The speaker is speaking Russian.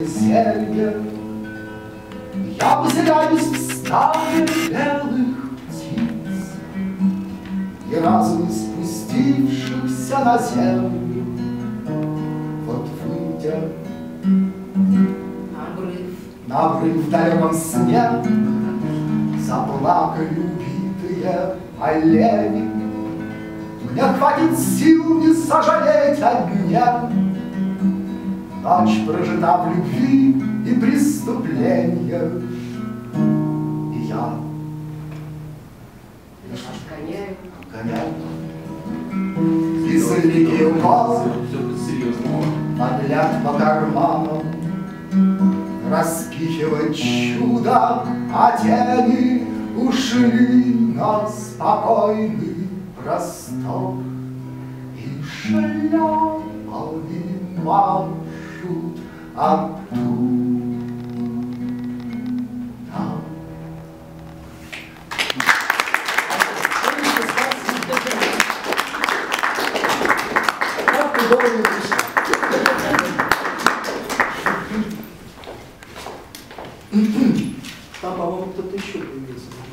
зелье. Я поселяюсь в стае белых птиц, Ни разу не спустившихся на землю. Вот выйдя Обрыв. на обрыв в далеком сне, Заплакали убитые олени. Мне хватит сил не сожалеть о дне, Ночь прожита в любви и преступлениях. И я Отгоняю. гоняю Безликие уколы Все будет серьезно. Подлят по карманам Распихивать чудо, а тени Ушли на спокойный простор И шляпами машут долго не пришла? Там, по-моему, кто-то еще появился.